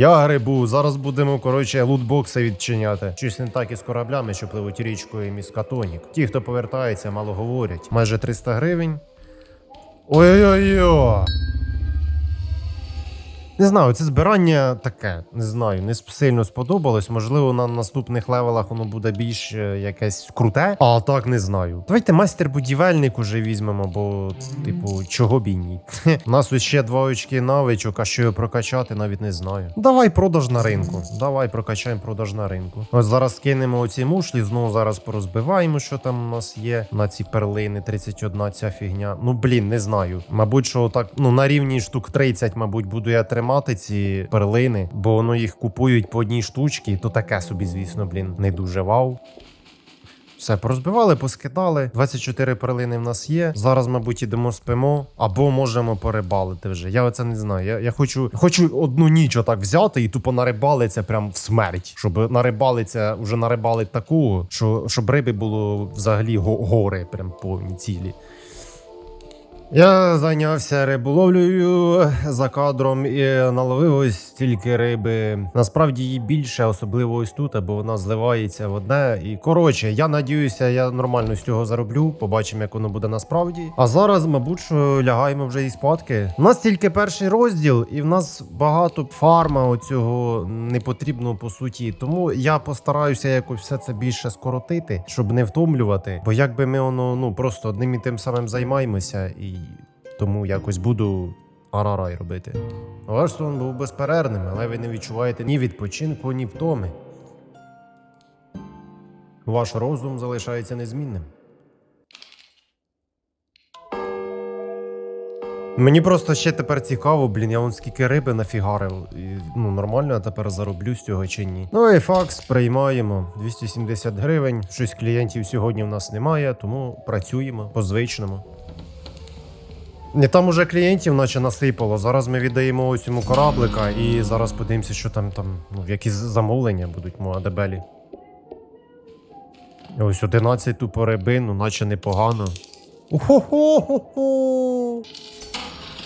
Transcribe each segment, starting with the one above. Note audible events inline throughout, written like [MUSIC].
Я грибу, зараз будемо, коротше, лутбокси відчиняти. Щось не так із кораблями, що пливуть річкою міскатонік. Ті, хто повертається, мало говорять. Майже 300 гривень. Ой-ой-ой. Не знаю, це збирання таке, не знаю, не сильно сподобалось. Можливо, на наступних левелах воно буде більш е, якесь круте, а так не знаю. Давайте майстер-будівельник уже візьмемо, бо, типу, чого б ні. [LAUGHS] У нас ось ще два очки навичок, а що його прокачати, навіть не знаю. Давай продаж на ринку. Давай прокачаємо продаж на ринку. Ось зараз кинемо оці мушлі, знову зараз порозбиваємо, що там у нас є на ці перлини. 31 ця фігня. Ну блін, не знаю. Мабуть, що так, ну на рівні штук 30, мабуть, буду я тримати ці перлини, бо воно їх купують по одній штучці, то таке собі, звісно, блін, не дуже вау. Все, порозбивали, поскидали. 24 перлини в нас є. Зараз, мабуть, ідемо спимо, або можемо порибалити вже. Я оце не знаю. Я, я хочу, хочу одну ніч отак взяти і тупо нарибалиться прям в смерть. Щоб нарибалиться, вже нарибалить такого, що щоб риби було взагалі го- гори, прям повні цілі. Я зайнявся риболовлею за кадром і наловив ось стільки риби. Насправді її більше, особливо ось тут, бо вона зливається в одне. І коротше, я надіюся, я нормально з цього зароблю. Побачимо, як воно буде насправді. А зараз, мабуть, що лягаємо вже і спадки. У нас тільки перший розділ, і в нас багато фарма оцього не потрібно по суті. Тому я постараюся якось все це більше скоротити, щоб не втомлювати. Бо якби ми воно ну просто одним і тим самим займаємося, і тому якось буду арарай робити. Ваш сон був безперервним, але ви не відчуваєте ні відпочинку, ні втоми. Ваш розум залишається незмінним. Мені просто ще тепер цікаво, блін, я вон скільки риби нафігарив. І, ну, нормально я тепер зароблю з цього чи ні. Ну і факс приймаємо. 270 гривень. Щось клієнтів сьогодні в нас немає, тому працюємо по Не там уже клієнтів наче насипало. Зараз ми віддаємо ось йому кораблика і зараз подивимося, що там там, ну, які замовлення будуть му Адебелі. Ось 11 тупо рибин, ну наче непогано. Охо-хо-хо-хо!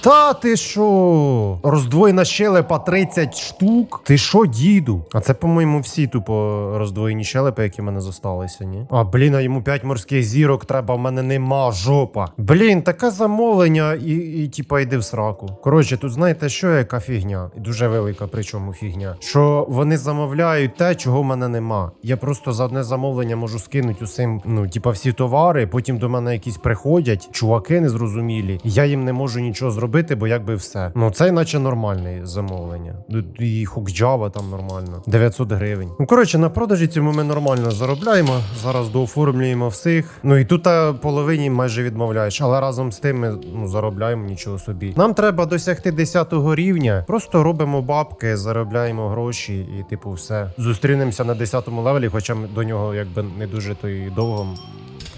Та ти що? Роздвоєна щелепа 30 штук. Ти що, діду? А це, по-моєму, всі тупо роздвоєні щелепи, які в мене зосталися, ні? А, блін, а йому 5 морських зірок треба, в мене нема жопа. Блін, таке замовлення, і, і типа йди в сраку. Коротше, тут знаєте, що яка фігня? Дуже велика, причому фігня. Що вони замовляють те, чого в мене нема. Я просто за одне замовлення можу скинути усім, ну, типа, всі товари, потім до мене якісь приходять, чуваки незрозумілі. Я їм не можу нічого зробити, бо якби все. Ну, це наче нормальне замовлення. І хукджава там нормально. 900 гривень. Ну, коротше, на продажі цьому ми нормально заробляємо. Зараз дооформлюємо всіх. Ну і тут половині майже відмовляєш, але разом з тим ми ну, заробляємо нічого собі. Нам треба досягти 10 рівня. Просто робимо бабки, заробляємо гроші і, типу, все. Зустрінемося на 10 левелі, хоча ми до нього якби не дуже то і довго,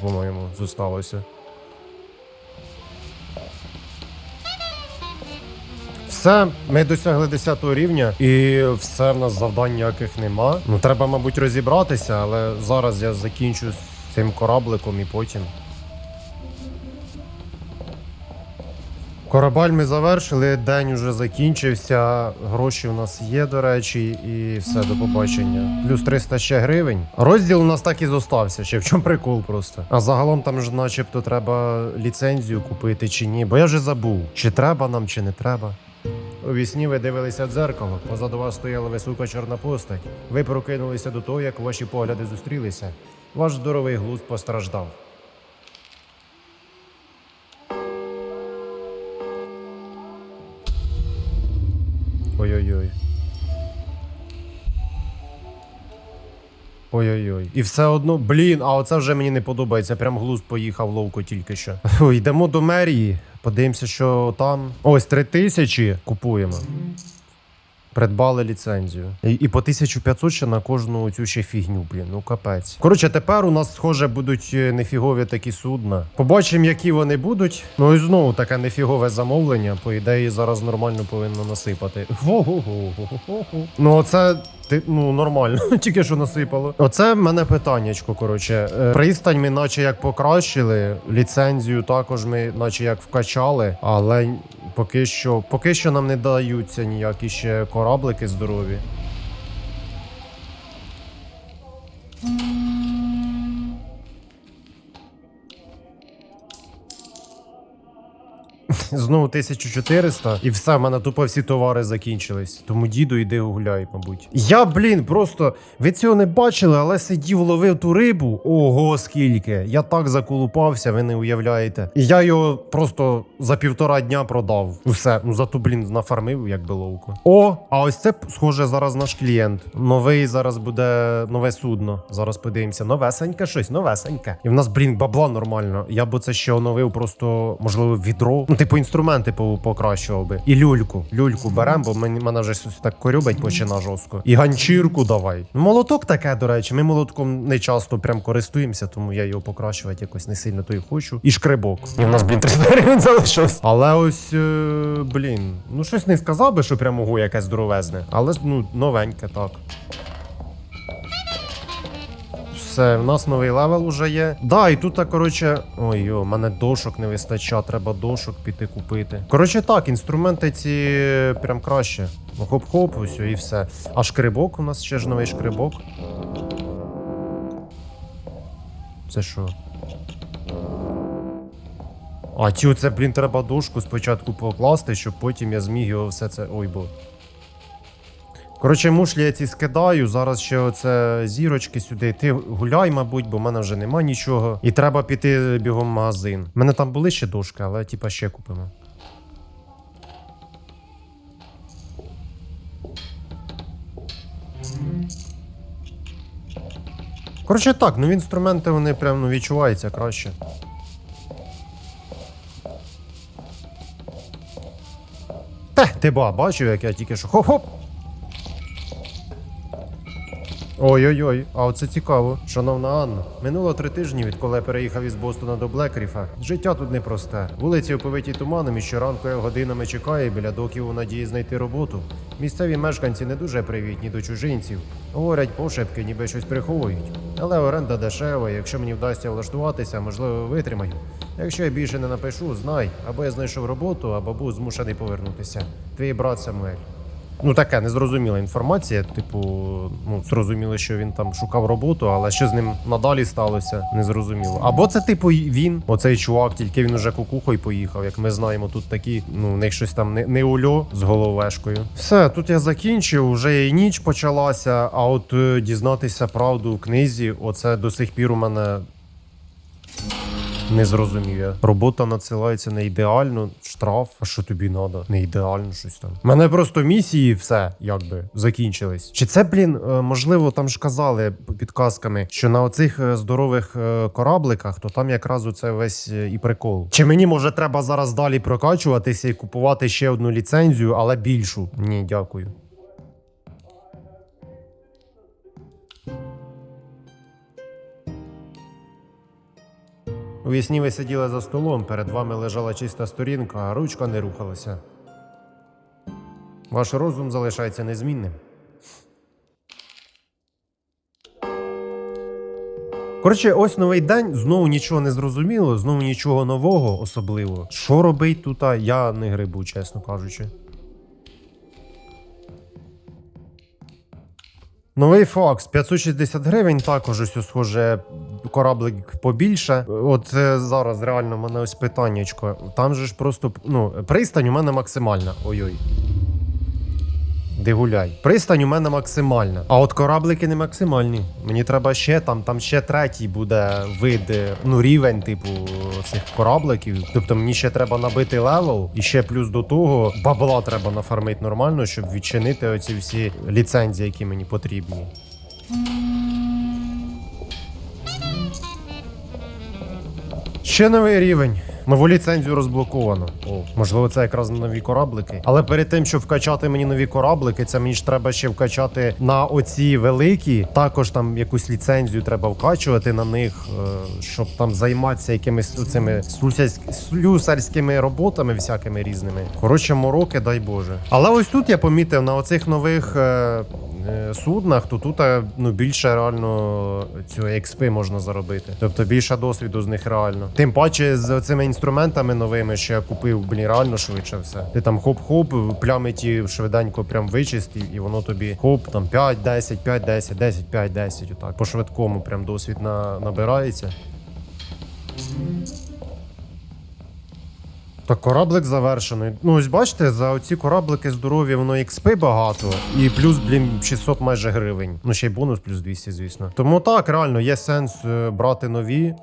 по-моєму, зосталося. Все, ми досягли 10 рівня, і все в нас завдань ніяких нема. Ну треба, мабуть, розібратися, але зараз я закінчу з цим корабликом і потім. Корабель ми завершили, день уже закінчився. Гроші у нас є, до речі, і все, до побачення. Плюс 300 ще гривень. Розділ у нас так і зостався. Ще в чому прикол просто. А загалом там ж, начебто, треба ліцензію купити чи ні, бо я вже забув, чи треба нам, чи не треба. У вісні ви дивилися в дзеркало, позаду вас стояла висока чорна постать. Ви прокинулися до того, як ваші погляди зустрілися. Ваш здоровий глузд постраждав. Ой-ой-ой. Ой-ой-ой. І все одно, блін, а оце вже мені не подобається. Прям глузд поїхав ловко тільки що. Йдемо до мерії. Подивимося, що там. Ось три тисячі купуємо. Придбали ліцензію. І, і по 1500 ще на кожну цю ще фігню, блін, ну капець. Коротше, тепер у нас, схоже, будуть е, нефігові такі судна. Побачимо, які вони будуть. Ну і знову таке нефігове замовлення. По ідеї, зараз нормально повинно насипати. Ну, оце. Ти ну нормально, [LAUGHS] тільки що насипало. Оце в мене питаннячко. Коротше, Е, пристань ми, наче як покращили, ліцензію також ми, наче як вкачали, але Поки що, поки що нам не даються ніякі ще кораблики здорові. Знову 1400, і все, в мене тупо всі товари закінчились. Тому діду йди гуляй, мабуть. Я, блін, просто ви цього не бачили, але сидів, ловив ту рибу. Ого, скільки! Я так заколупався, ви не уявляєте. І я його просто за півтора дня продав. Усе, ну зато, блін, нафармив, як би ловко. О, а ось це схоже зараз наш клієнт. Новий зараз буде нове судно. Зараз подивимося. Новесеньке щось, новесеньке. І в нас, блін, бабла нормально. Я б це ще оновив, просто можливо відро. Ну, типу, інструменти покращував би. І люльку. Люльку берем, бо мені мене вже так корюбить почина жорстко. І ганчірку давай. Молоток таке, до речі. Ми молотком не часто прям користуємося, тому я його покращувати якось не сильно то й хочу. І шкребок. І в нас, блін, 300 гривень залишилось. Але ось, е, блін, ну щось не сказав би, що прям ого якесь здоровезне. Але ну, новеньке так. Все, в нас новий левел уже є. Да, і тут, коротше. Ой, йо, мене дошок не вистачає, треба дошок піти купити. Коротше, так, інструменти ці прям краще. Хоп-хоп, ось і все. А шкрибок у нас ще ж новий шкрибок. Це що? А ті, це, блін, треба дошку спочатку покласти, щоб потім я зміг його все це. Ой, бо. Коротше, мушлі я ці скидаю. Зараз ще оце зірочки сюди. Ти гуляй, мабуть, бо в мене вже нема нічого. І треба піти бігом в магазин. У мене там були ще дошки, але типа ще купимо. Коротше, так, ну інструменти вони прям ну, відчуваються краще. Те, ти ба, бачив, як я тільки що хоп-хоп. Ой-ой-ой, а оце цікаво. Шановна Анна, минуло три тижні, відколи я переїхав із Бостона до Блекріфа. Життя тут непросте. Вулиці оповиті туманом і щоранку я годинами чекаю біля доків у надії знайти роботу. Місцеві мешканці не дуже привітні до чужинців. Говорять пошепки, ніби щось приховують. Але оренда дешева, якщо мені вдасться влаштуватися, можливо, витримаю. Якщо я більше не напишу, знай, або я знайшов роботу, або був змушений повернутися. Твій брат Самуель. Ну, така незрозуміла інформація. Типу, ну зрозуміло, що він там шукав роботу, але що з ним надалі сталося, незрозуміло. Або це, типу, він, оцей чувак, тільки він уже кукухою поїхав. Як ми знаємо, тут такі, ну, у них щось там не, не ульо з головешкою. Все, тут я закінчив, вже і ніч почалася. А от е, дізнатися правду в книзі, оце до сих пір у мене не зрозумів я. Робота надсилається не ідеально, штраф, а що тобі треба? Не ідеально щось там. Мене просто місії все якби закінчились. Чи це, блін, е, можливо, там ж казали підказками, що на оцих е, здорових е, корабликах, то там якраз оце весь і прикол. Чи мені може треба зараз далі прокачуватися і купувати ще одну ліцензію, але більшу? Ні, дякую. У вісні ви сиділи за столом, перед вами лежала чиста сторінка, а ручка не рухалася. Ваш розум залишається незмінним. Коротше, ось новий день, знову нічого не зрозуміло, знову нічого нового особливо. Що робить тут, я не грибу, чесно кажучи. Новий факс 560 гривень. Також ось схоже кораблик побільше. От е, зараз реально в мене ось питаннячко. Там же ж просто ну, пристань у мене максимальна. Ой-ой. Де гуляй. Пристань у мене максимальна. А от кораблики не максимальні. Мені треба ще там, там ще третій буде вид, е, ну рівень, типу, цих корабликів. Тобто мені ще треба набити левел, і ще плюс до того бабла треба нафармити нормально, щоб відчинити оці всі ліцензії, які мені потрібні. Ще новий рівень. Нову ліцензію розблоковано. О, можливо, це якраз нові кораблики. Але перед тим, щоб вкачати мені нові кораблики, це мені ж треба ще вкачати на оці великі. Також там якусь ліцензію треба вкачувати на них, е, щоб там займатися якимись цими слюсарськ- слюсарськими роботами, всякими різними. Коротше, мороки, дай Боже. Але ось тут я помітив на оцих нових. Е, суднах, то тут е, ну, більше реально цього експи можна заробити. Тобто більше досвіду з них реально. Тим паче з цими інструментами новими, що я купив, блін, реально швидше все. Ти там хоп-хоп, плями ті швиденько прям вичистив, і воно тобі хоп, там 5, 10, 5, 10, 10, 5, 10, отак. По швидкому прям досвід на, набирається. Так, кораблик завершений. Ну, ось бачите, за оці кораблики здорові, воно XP багато. І плюс, блін, 600 майже гривень. Ну, ще й бонус плюс 200, звісно. Тому так, реально, є сенс е, брати нові е,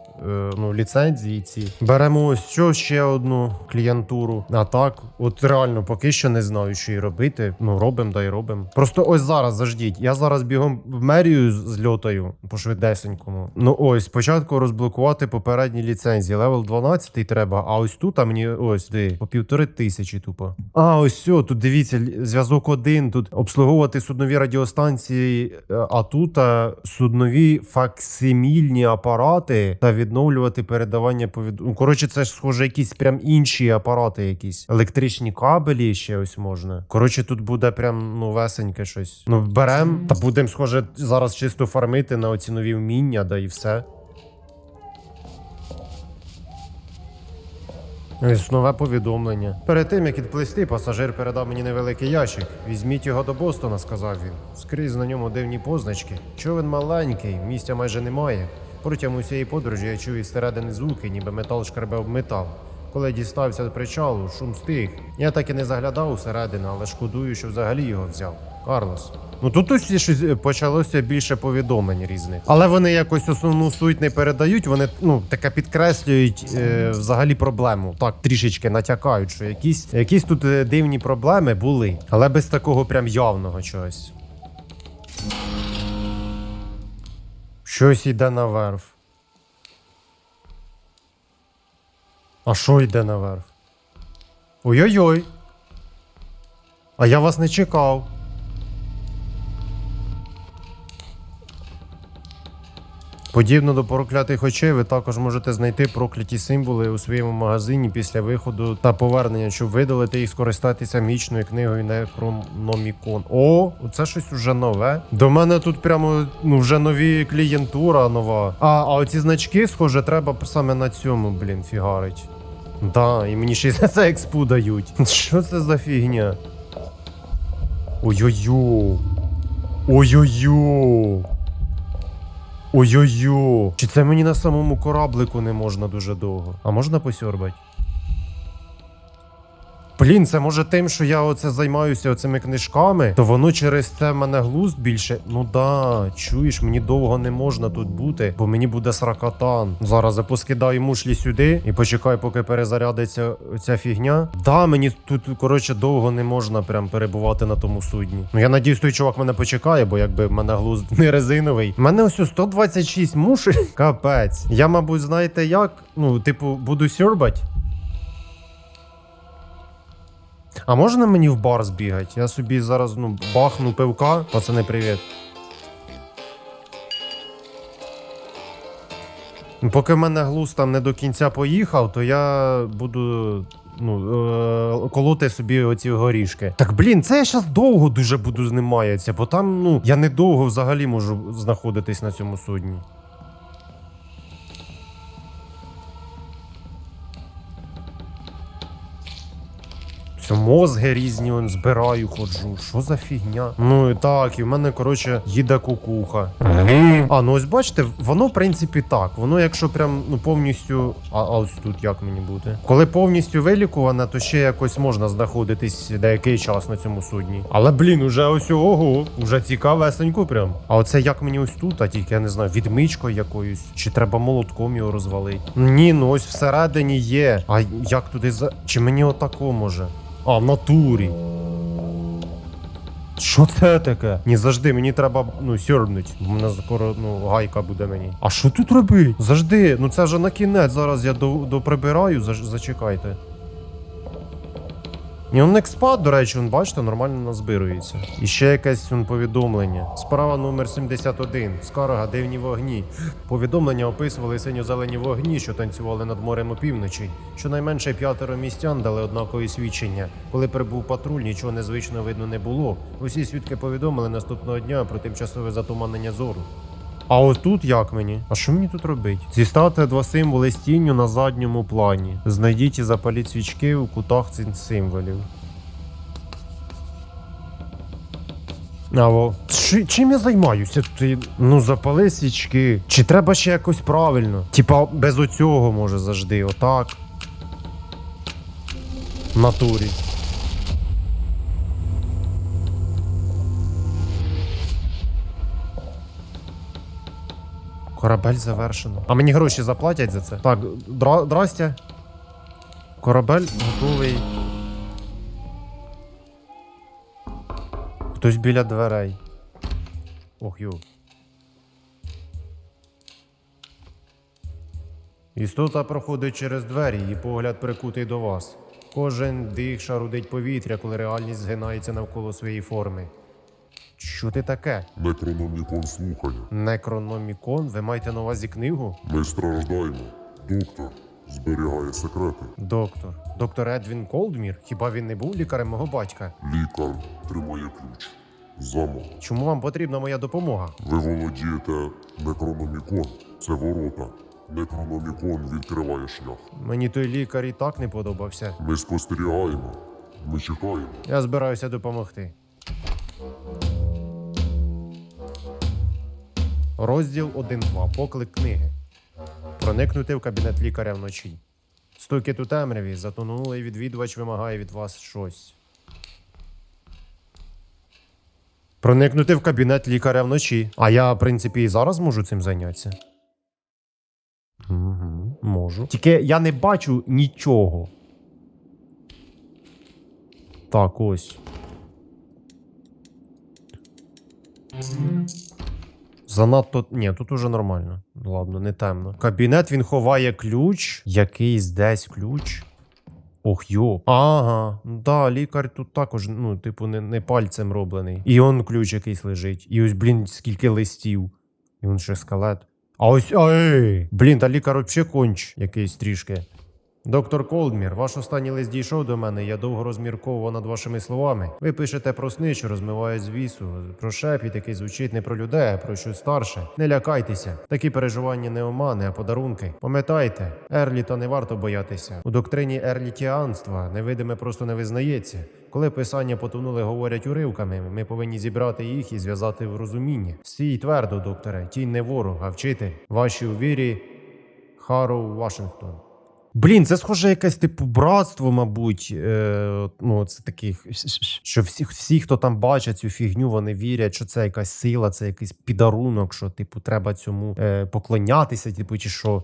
ну, ліцензії ці. Беремо ось що ще одну клієнтуру. А так, от реально, поки що не знаю, що і робити. Ну, робимо, да й робимо. Просто ось зараз заждіть. Я зараз бігом в мерію зльотаю по швидесенькому. Ну ось, спочатку розблокувати попередні ліцензії. Левел 12 треба, а ось тут а мені ось де по півтори тисячі тупо. А ось все, тут дивіться, зв'язок один, тут обслуговувати суднові радіостанції, е, а тут а, суднові факсимільні апарати та відновлювати передавання повід... Ну, коротше, це ж схоже, якісь прям інші апарати, якісь електричні кабелі ще ось можна. Коротше, тут буде прям ну весеньке щось. Ну, берем та будемо, схоже, зараз чисто фармити на оці нові вміння, да і все. Нове повідомлення. Перед тим як відплисти, пасажир передав мені невеликий ящик. Візьміть його до Бостона, сказав він. Скрізь на ньому дивні позначки. Човен маленький, місця майже немає. Протягом усієї подорожі я чув із середини звуки, ніби метал шкребе об метал. Коли дістався до причалу, шум стих. Я так і не заглядав усередину, але шкодую, що взагалі його взяв. Карлос. Ну тут ось щось е, почалося більше повідомлень різних. Але вони якось основну суть не передають, вони ну таке підкреслюють е, взагалі проблему. Так, трішечки натякають, що якісь, якісь тут е, дивні проблеми були, але без такого прям явного чогось. Щось йде наверх. А що йде наверх? Ой-ой-ой. А я вас не чекав. Подібно до проклятих очей, ви також можете знайти прокляті символи у своєму магазині після виходу та повернення, щоб видалити їх, скористатися мічною книгою Necronomicon. О, це щось уже нове. До мене тут прямо ну вже нові клієнтура нова. А, а оці значки, схоже, треба саме на цьому, блін, фігарить. Да, і мені ще й за це експу дають. Що це за фігня? Ой-ой-ой. Ой-ой-ой. Ой-ой-ой. Чи це мені на самому кораблику не можна дуже довго? А можна посьорбать? Блін, це може тим, що я оце займаюся оцими книжками, то воно через це мене глузд більше. Ну да, чуєш, мені довго не можна тут бути, бо мені буде сракатан. Зараз я поскидаю мушлі сюди і почекаю, поки перезарядиться ця фігня. Да, мені тут, коротше, довго не можна прям перебувати на тому судні. Ну я надіюсь, той чувак мене почекає, бо якби в мене глузд не резиновий. У мене ось 126 мушель. [LAUGHS] Капець. Я, мабуть, знаєте як? Ну, типу, буду сьорбать. А можна мені в бар збігати? Я собі зараз ну, бахну пивка. Пацани, привіт. Ну, Поки в мене глуз там не до кінця поїхав, то я буду ну, е- колоти собі оці горішки. Так блін, це я зараз довго дуже буду з бо там, ну, я недовго взагалі можу знаходитись на цьому судні. Все, мозги різні он збираю, ходжу. Що за фігня? Ну і так, і в мене, коротше, їде кукуха. А, ну ось бачите, воно в принципі так. Воно, якщо прям ну повністю. А, а ось тут як мені бути? Коли повністю вилікуване, то ще якось можна знаходитись деякий час на цьому судні. Але блін, уже ось ого, уже цікавесенько прям. А оце як мені ось тут, а тільки я не знаю, відмичкою якоюсь, чи треба молотком його розвалити. Ні, ну ось всередині є. А як туди за. Чи мені отако може? А, в натурі. Що це таке? Ні, завжди, мені треба ну сьорбнуть. У мене скоро ну гайка буде мені. А що тут робить? Завжди, ну це вже на кінець. Зараз я до, доприбираю, зачекайте. І он експат, до речі, он, бачите, нормально назбирується. І ще якесь он, повідомлення. Справа номер 71. Скарга, дивні вогні. Повідомлення описували синьо-зелені вогні, що танцювали над морем опівночі. Щонайменше п'ятеро містян дали однакові свідчення. Коли прибув патруль, нічого незвичного видно не було. Усі свідки повідомили наступного дня про тимчасове затуманення зору. А отут як мені? А що мені тут робить? Зіставте два символи з тінню на задньому плані. Знайдіть і запаліть свічки у кутах цих символів. Аво. Чи, чим я займаюся? Ти, ну, запали свічки. Чи треба ще якось правильно? Типа без оцього може завжди, отак. В Натурі. Корабель завершено. А мені гроші заплатять за це? Так, дра, здрастя. Корабель готовий. Хтось біля дверей. Ох йо. Істота проходить через двері, її погляд прикутий до вас. Кожен дих шарудить повітря, коли реальність згинається навколо своєї форми. Що ти таке? Некрономікон слухає. Некрономікон? Ви маєте на увазі книгу? Ми страждаємо. Доктор зберігає секрети. Доктор. Доктор Едвін Колдмір? Хіба він не був лікарем мого батька? Лікар тримає ключ. Замок. Чому вам потрібна моя допомога? Ви володієте некрономікон. Це ворота. Некрономікон відкриває шлях. Мені той лікар і так не подобався. Ми спостерігаємо. Ми чекаємо. Я збираюся допомогти. Розділ 1.2. Поклик книги. Проникнути в кабінет лікаря вночі. Стукіт у темряві, затонулий відвідувач вимагає від вас щось. Проникнути в кабінет лікаря вночі. А я, в принципі, і зараз можу цим зайнятися. Угу, можу. Тільки я не бачу нічого. Так, ось. Занадто. Ні, тут уже нормально. Ладно, не темно. Кабінет він ховає ключ. Якийсь десь ключ. Ох йо. Ага. Да, лікар тут також, ну, типу, не, не пальцем роблений. І он ключ якийсь лежить. І ось, блін, скільки листів. І он ще скелет. А ось. Ей! Блін, та лікар взагалі конч якийсь трішки. Доктор Колдмір, ваш останній лист дійшов до мене. Я довго розмірковував над вашими словами. Ви пишете про сни, що розмивають звісу, про шепіт, який звучить не про людей, а про щось старше. Не лякайтеся. Такі переживання не омани, а подарунки. Пам'ятайте, Ерліта не варто боятися. У доктрині ерлітіанства невидиме просто не визнається. Коли писання потонули говорять уривками, ми повинні зібрати їх і зв'язати в розуміння. Стій твердо, докторе, тінь не ворог, а вчитель. Ваші у вірі Харроу Вашингтон. Блін, це схоже якесь типу братство, мабуть. Е, ну, це таких, що всі, всі, хто там бачать цю фігню, вони вірять, що це якась сила, це якийсь підарунок, що, типу, треба цьому е, поклонятися, типу, чи що.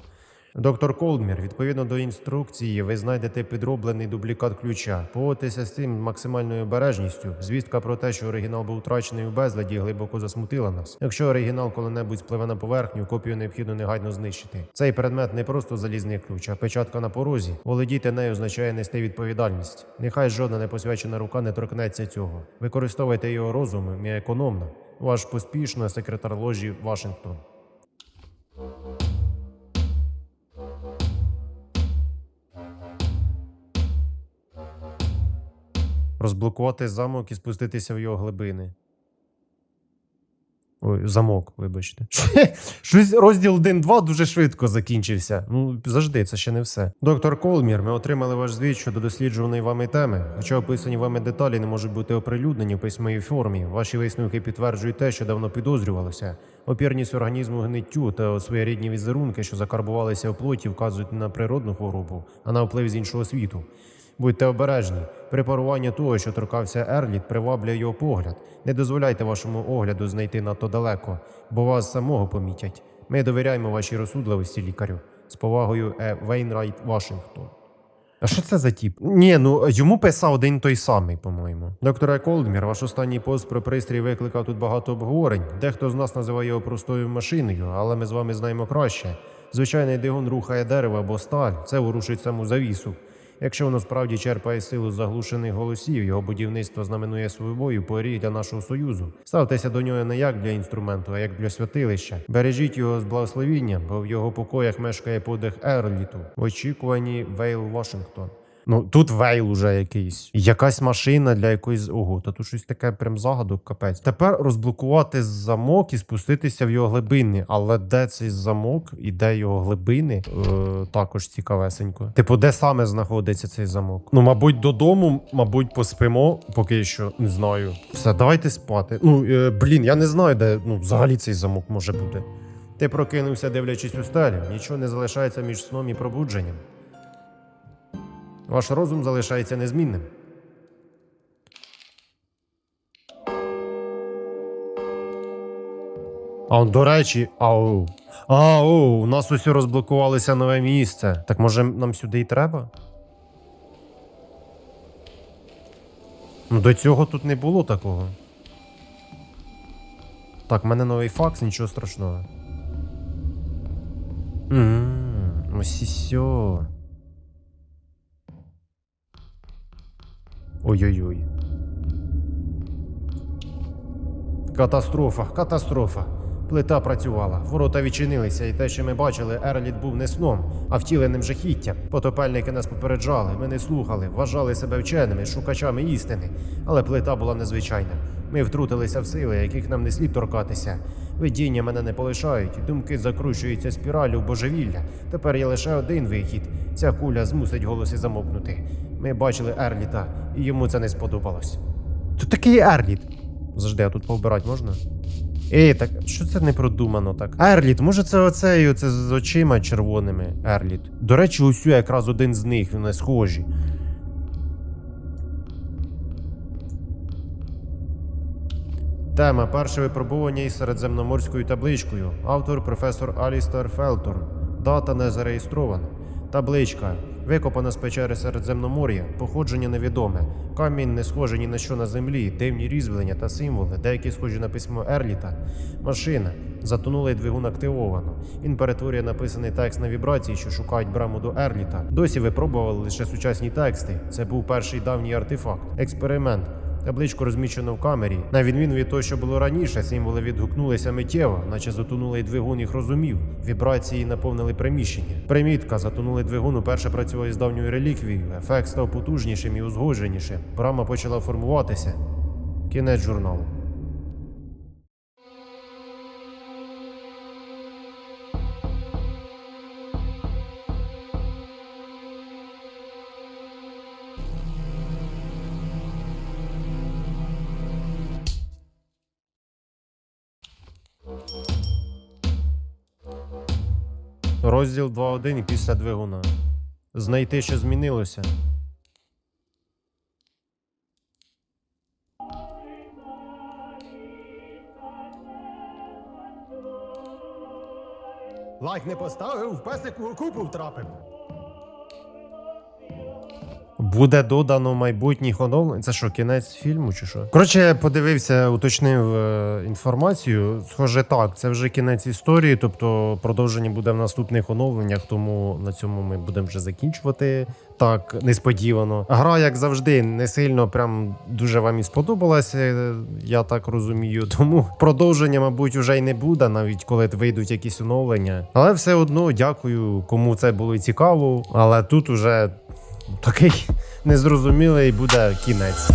Доктор Колдмір, відповідно до інструкції, ви знайдете підроблений дублікат ключа. Поводьтеся з цим максимальною обережністю. Звістка про те, що оригінал був втрачений у безладі, глибоко засмутила нас. Якщо оригінал коли-небудь спливе на поверхню, копію необхідно негайно знищити. Цей предмет не просто залізний ключ, а печатка на порозі. Володіти нею означає нести відповідальність. Нехай жодна непосвячена рука не торкнеться цього. Використовуйте його розумом і економно. Ваш поспішно секретар ложі Вашингтон. Розблокувати замок і спуститися в його глибини. Ой, замок, вибачте. [LAUGHS] Щось розділ 1-2 дуже швидко закінчився. Ну, завжди, це ще не все. Доктор Колмір, ми отримали ваш звіт щодо досліджуваної вами теми. Хоча описані вами деталі не можуть бути оприлюднені в письмовій формі. Ваші висновки підтверджують те, що давно підозрювалося. Опірність організму гниттю та своєрідні візерунки, що закарбувалися в плоті, вказують не на природну хворобу, а на вплив з іншого світу. Будьте обережні. Препарування того, що торкався Ерліт, приваблює його погляд. Не дозволяйте вашому огляду знайти надто далеко, бо вас самого помітять. Ми довіряємо вашій розсудливості, лікарю. З повагою Е. Вейнрайт Вашингтон. А що це за тіп? Ні, ну йому писав один той самий, по-моєму. Докторе Колдмір, ваш останній пост про пристрій викликав тут багато обговорень. Дехто з нас називає його простою машиною, але ми з вами знаємо краще. Звичайний двигун рухає дерево або сталь, це ворушить саму завісу. Якщо воно справді черпає силу заглушених голосів, його будівництво знаменує собою поріг для нашого союзу. Ставтеся до нього не як для інструменту, а як для святилища. Бережіть його з благословінням, бо в його покоях мешкає подих Ерліту в очікуванні Вейл Вашингтон. Ну тут вейл уже якийсь. Якась машина для якоїсь. Ого, та тут щось таке прям загадок, капець. Тепер розблокувати замок і спуститися в його глибини. Але де цей замок і де його глибини? Е, також цікавесенько. Типу, де саме знаходиться цей замок? Ну, мабуть, додому, мабуть, поспимо, поки що не знаю. Все, давайте спати. Ну, е, блін, я не знаю, де ну, взагалі цей замок може бути. Ти прокинувся, дивлячись у стелю. Нічого не залишається між сном і пробудженням. Ваш розум залишається незмінним. А до речі, ау. Ау, у нас ось розблокувалося нове місце. Так може нам сюди і треба? Ну, до цього тут не було такого. Так, в мене новий факс, нічого страшного. Ммм, ось і сьо. Ой-ой-ой. Катастрофа, катастрофа. Плита працювала, ворота відчинилися, і те, що ми бачили, Ерліт був не сном, а втіленим жахіттям. Потопельники нас попереджали, ми не слухали, вважали себе вченими, шукачами істини. Але плита була незвичайна. Ми втрутилися в сили, яких нам не слід торкатися. Видіння мене не полишають, думки закручуються спіралю божевілля. Тепер є лише один вихід. Ця куля змусить голоси замовкнути. Ми бачили Ерліта, і йому це не сподобалось. Тут такий Ерліт. Завжди, а тут повбирати можна? Ей, так що це не продумано так? Ерліт, може це оцей оце з очима червоними Ерліт. До речі, усю якраз один з них, вони схожі. Тема перше випробування із середземноморською табличкою. Автор професор Алістер Фелторн. Дата не зареєстрована. Табличка. Викопана з печери Середземномор'я, походження невідоме. Камінь не схожий ні на що на землі, дивні різьблення та символи, деякі схожі на письмо Ерліта. Машина. Затонулий двигун активовано. Він перетворює написаний текст на вібрації, що шукають браму до Ерліта. Досі випробували лише сучасні тексти. Це був перший давній артефакт. Експеримент. Табличку розміщено в камері. На відміну від того, що було раніше, символи відгукнулися миттєво, наче затонулий двигун їх розумів. Вібрації наповнили приміщення. Примітка затонули двигун уперше працював із давньою реліквією. Ефект став потужнішим і узгодженішим. Брама почала формуватися. Кінець журналу. Розділ 2.1 після двигуна. Знайти, що змінилося. Лайк не поставив, в песику купу втрапив. Буде додано майбутніх оновлень. Це що, кінець фільму чи що? Коротше, подивився, уточнив е, інформацію. Схоже, так, це вже кінець історії, тобто продовження буде в наступних оновленнях, тому на цьому ми будемо вже закінчувати. Так, несподівано. Гра, як завжди, не сильно прям дуже вам і сподобалася, е, я так розумію. [LAUGHS] Тому продовження, мабуть, вже й не буде, навіть коли вийдуть якісь оновлення. Але все одно дякую, кому це було цікаво. Але тут уже такий незрозумілий буде кінець.